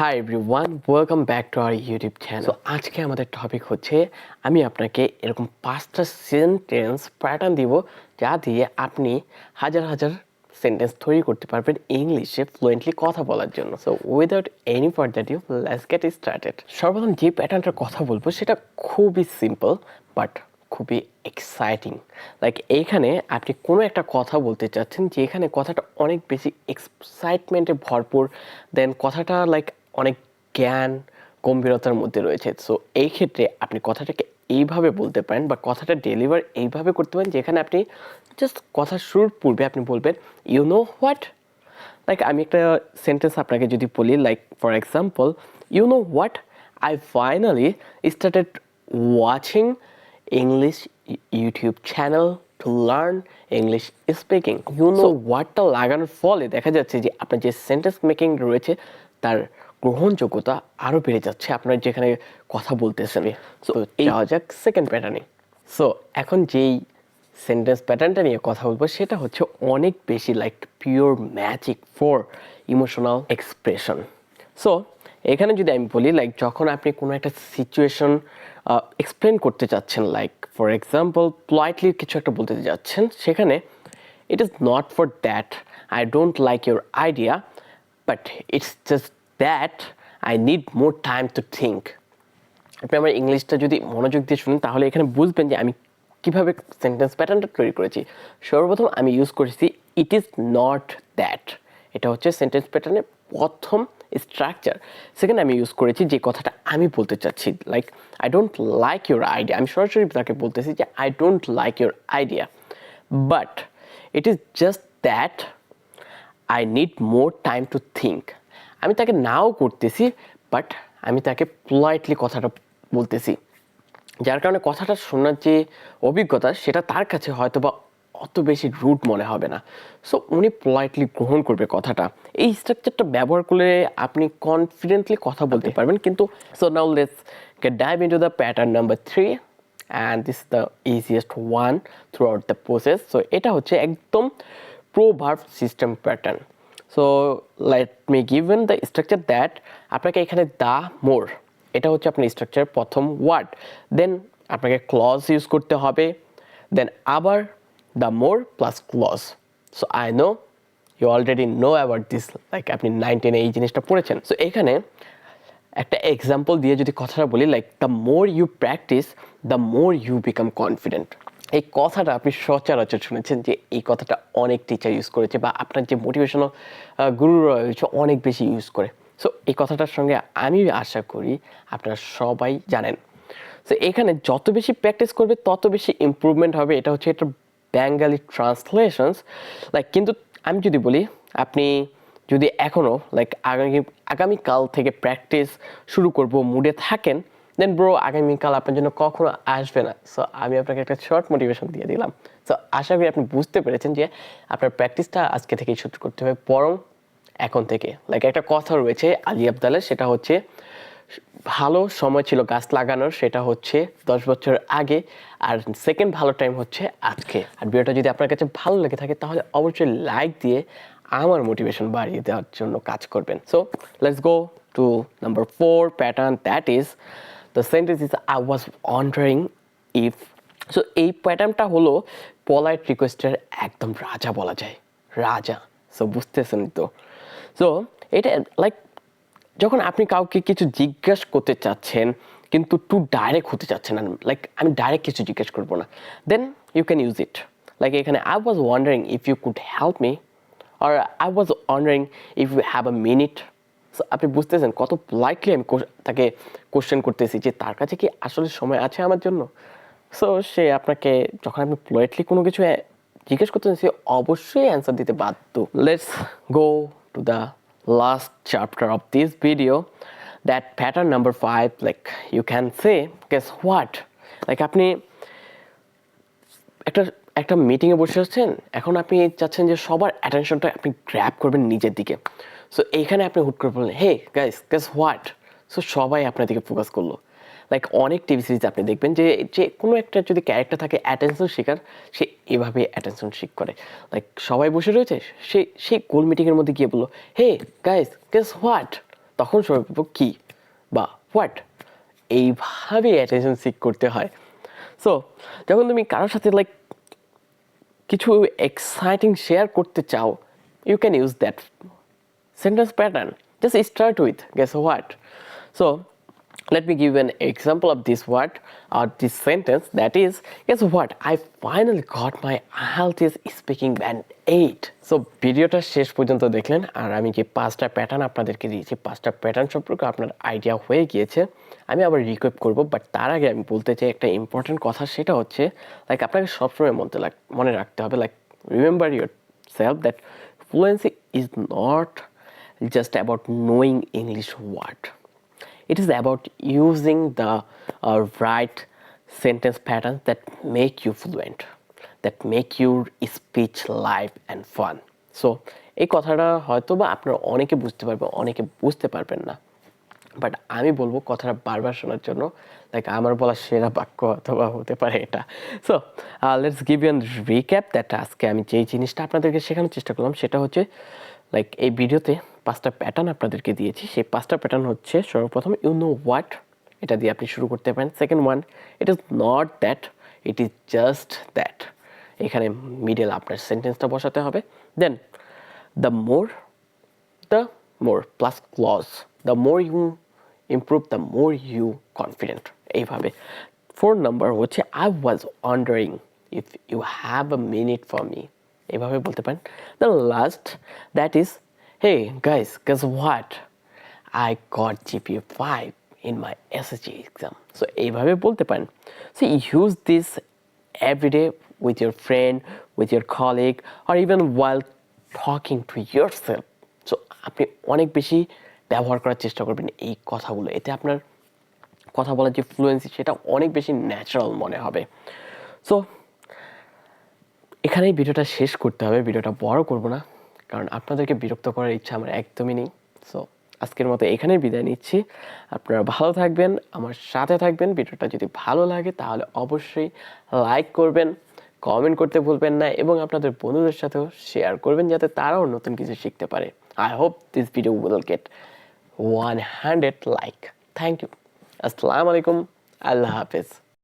Hi everyone welcome back to our YouTube channel আজকে আমাদের topic হচ্ছে, আমি আপনাকে এরকম পাঁচটা সেন্টেন্স প্যাটার্ন দিব, যা দিয়ে আপনি হাজার হাজার সেন্টেন্স তৈরি করতে পারবেন ইংলিশে ফ্লুয়েন্টলি কথা বলার জন্য। So without any further due let's get started সর্বপ্রথম যে প্যাটার্নটার কথা বলব, সেটা খুবই সিম্পল বাট খুবই এক্সাইটিং লাইক এইখানে আপনি কোনো একটা কথা বলতে চাচ্ছেন, যেখানে কথাটা অনেক বেশি এক্সাইটমেন্টে ভরপুর দেন কথাটা লাইক অনেক জ্ঞান গম্ভীরতার মধ্যে রয়েছে। সো এই ক্ষেত্রে আপনি কথাটাকে এইভাবে বলতে পারেন বা কথাটা ডেলিভার এইভাবে করতে পারেন যেখানে আপনি জাস্ট কথা শুরুর পূর্বে আপনি বলবেন ইউ নো হোয়াট লাইক আমি একটা সেন্টেন্স আপনাকে যদি বলি like for example you know what I finally started watching English YouTube channel to learn English speaking you know ওয়ার্ডটা লাগানোর ফলে দেখা যাচ্ছে যে আপনার যে সেন্টেন্স মেকিং রয়েছে তার গ্রহণযোগ্যতা আরও বেড়ে যাচ্ছে। আপনার যেখানে কথা বলতেছেন। সো যাওয়া যাক সেকেন্ড প্যাটার্নে সো এখন যেই সেন্টেন্স প্যাটার্নটা নিয়ে কথা বলব সেটা হচ্ছে অনেক বেশি like pure magic for emotional expression so এখানে যদি আমি বলি লাইক যখন আপনি কোনো একটা সিচুয়েশন এক্সপ্লেন করতে চাচ্ছেন লাইক ফর এক্সাম্পল প্লাইটলি কিছু একটা বলতে যাচ্ছেন সেখানে it is not for that I don't like your idea but it's just that I need more time to think আপনি আমার ইংলিশটা যদি মনোযোগ দিয়ে শুনেন, তাহলে এখানে বুঝবেন যে আমি কীভাবে সেন্টেন্স প্যাটার্নটা তৈরি করেছি। সর্বপ্রথম আমি ইউজ করেছি ইট ইজ নট দ্যাট এটা হচ্ছে সেন্টেন্স প্যাটার্নের প্রথম স্ট্রাকচার সেখানে আমি ইউজ করেছি যে কথাটা আমি বলতে চাচ্ছি। Like I don't like your idea আমি সরাসরি তাকে বলতেছি যে I don't like your idea but it is just that I need more time to think আমি তাকে নাও করতেছি বাট আমি তাকে পোলাইটলি কথাটা বলতেছি। যার কারণে কথাটা শোনার যে অভিজ্ঞতা সেটা তার কাছে হয়তো বা অত বেশি রুট মনে হবে না। সো উনি পোলাইটলি গ্রহণ করবে কথাটা। এই স্ট্রাকচারটা ব্যবহার করলে আপনি কনফিডেন্টলি কথা বলতে পারবেন কিন্তু so now let's get dive into the pattern number three and this the easiest one throughout the process so এটা হচ্ছে একদম pro verb system pattern so let me given the structure that আপনাকে এখানে দা, মোর, এটা হচ্ছে আপনার স্ট্রাকচার প্রথম word দেন আপনাকে ক্লজ ইউজ করতে হবে। দেন আবার the more plus clause so I know you already know about this like আপনি নাইনটিনে এই জিনিসটা পড়েছেন। সো এখানে একটা এক্সাম্পল দিয়ে যদি কথাটা বলি like the more you practice the more you become confident এই কথাটা আপনি সচরাচর শুনেছেন যে এই কথাটা অনেক টিচার ইউজ করেছে বা আপনার যে মোটিভেশনাল গুরু রয়েছে অনেক বেশি ইউজ করে। সো এই কথাটার সঙ্গে আমি আশা করি আপনারা সবাই জানেন। সো এখানে যত বেশি প্র্যাকটিস করবে, তত বেশি ইম্প্রুভমেন্ট হবে। এটা হচ্ছে এটা ব্যাঙ্গালি ট্রান্সলেশনস লাইক কিন্তু আমি যদি বলি, আপনি যদি এখনও লাইক আগামী, আগামীকাল থেকে প্র্যাকটিস শুরু করব মুডে থাকেন দেন ব্রো আগামীকাল আপনার জন্য কখনো আসবে না। সো আমি আপনাকে একটা শর্ট মোটিভেশন দিয়ে দিলাম। সো আশা করি আপনি বুঝতে পেরেছেন যে আপনার প্র্যাকটিসটা আজকে থেকেই শুরু করতে হবে। বরং এখন থেকে। লাইক একটা কথা রয়েছে আলী আবদালের, সেটা হচ্ছে, ভালো সময় ছিল গাছ লাগানোর, সেটা হচ্ছে দশ বছর আগে। আর সেকেন্ড ভালো টাইম হচ্ছে আজকে। আর ভিডিওটা যদি আপনার কাছে ভালো লেগে থাকে, তাহলে অবশ্যই লাইক দিয়ে আমার মোটিভেশন বাড়িয়ে দেওয়ার জন্য কাজ করবেন। So let's go to number four pattern that is the sentence is I was wondering if so এই প্যাটার্নটা হলো পলাইট রিকোয়েস্টের একদম রাজা বলা যায়। রাজা। সো বুঝতেছেন তো? সো এটা লাইক যখন আপনি কাউকে কিছু জিজ্ঞেস করতে চাচ্ছেন, কিন্তু টু ডাইরেক্ট হতে চাচ্ছেন না লাইক আমি ডাইরেক্ট কিছু জিজ্ঞেস করব না then you can use it like এখানে I was wondering if you could help me R I was wondering if you have a minute আপনি বুঝতেছেন কত লাইকলি আমি তাকে কোশ্চেন করতেছি যে তার কাছে কি আসলে সময় আছে আমার জন্য? সো সে আপনাকে যখন আপনি পোলাইটলি কোনো কিছু জিজ্ঞেস করতেছেন, সে অবশ্যই অ্যান্সার দিতে বাধ্য। Let's go to the last chapter of this video that pattern number five like you can say guess what? Like, আপনি একটা একটা মিটিংয়ে বসে আছেন, এখন আপনি চাচ্ছেন যে সবার অ্যাটেনশনটা আপনি গ্র্যাব করবেন নিজের দিকে। সো এইখানে আপনি হুট করে বললেন hey guys guess what so সবাই আপনার দিকে ফোকাস করল। লাইক অনেক টিভি সিরিজ আপনি দেখবেন যে যে কোনো একটা যদি ক্যারেক্টার থাকে অ্যাটেনশন শিকার সে এভাবে অ্যাটেনশন শিক করে। লাইক সবাই বসে রয়েছে, সে সেই গোল মিটিংয়ের মধ্যে গিয়ে বলল হে গাইস গেস হোয়াট তখন সবাই বলব কি বা হোয়াট এইভাবে অ্যাটেনশন সিক করতে হয়। সো যখন তুমি কারোর সাথে লাইক কিছু এক্সাইটিং শেয়ার করতে চাও you can use that sentence pattern. Just start with, guess what. So, let me give you an example of this word, or this sentence, that is, guess what I finally got my IELTS speaking band 8 so ভিডিওটা শেষ পর্যন্ত দেখলেন, আর আমি যে পাঁচটা pattern আপনাদেরকে দিয়েছি, পাঁচটা প্যাটার্ন সম্পর্কে আপনার আইডিয়া হয়ে গিয়েছে, আমি আবার রিকোয়েপ করব বাট তার আগে আমি বলতে চাই একটা ইম্পর্টেন্ট কথা, সেটা হচ্ছে লাইক আপনাকে সবসময় মনে মনে রাখতে হবে like remember yourself that fluency is not just about knowing English word. It is about using the uh, right sentence patterns that make you fluent, that make your speech live and fun. So এই কথাটা হয়তো বা আপনারা অনেকে বুঝতে পারবেন অনেকে বুঝতে পারবেন না বাট আমি বলব কথাটা বারবার শোনার জন্য লাইক আমার বলা সেরা বাক্য অথবা হতে পারে এটা so let's give you recap that আজকে আমি যেই জিনিসটা আপনাদেরকে শেখানোর চেষ্টা করলাম সেটা হচ্ছে লাইক এই ভিডিওতে পাঁচটা প্যাটার্ন আপনাদেরকে দিয়েছি। সেই পাঁচটা প্যাটার্ন হচ্ছে সর্বপ্রথম ইউ নো হোয়াট এটা দিয়ে আপনি শুরু করতে পারেন। Second one it is not that it is just that এখানে মিডল আপনার সেন্টেন্সটা বসাতে হবে। Then the more the more plus clause the more you improve the more you confident এইভাবে। ফোর নাম্বার হচ্ছে I was wondering if you have a minute for me এইভাবে বলতে পারেন। The last that is hey guys guess what I got GP five in my SSC exam so এইভাবে বলতে পারেন। So use this every day with your friend, with your colleague, or even while talking to yourself. So আপনি অনেক বেশি ব্যবহার করার চেষ্টা করবেন এই কথাগুলো। এতে আপনার কথা বলার যে ফ্লুয়েন্সি সেটা অনেক বেশি ন্যাচারাল মনে হবে। সো এখানেই ভিডিওটা শেষ করতে হবে। ভিডিওটা বড় করব না। কারণ আপনাদেরকে বিরক্ত করার ইচ্ছা আমার একদমই নেই। সো আজকের মতো এখানেই বিদায় নিচ্ছি। আপনারা ভালো থাকবেন, আমার সাথে থাকবেন। ভিডিওটা যদি ভালো লাগে তাহলে অবশ্যই লাইক করবেন কমেন্ট করতে ভুলবেন না এবং আপনাদের বন্ধুদের সাথেও শেয়ার করবেন যাতে তারাও নতুন কিছু শিখতে পারে। I hope this video will get one hundred like thank you আসসালামু আলাইকুম আল্লাহ হাফেজ।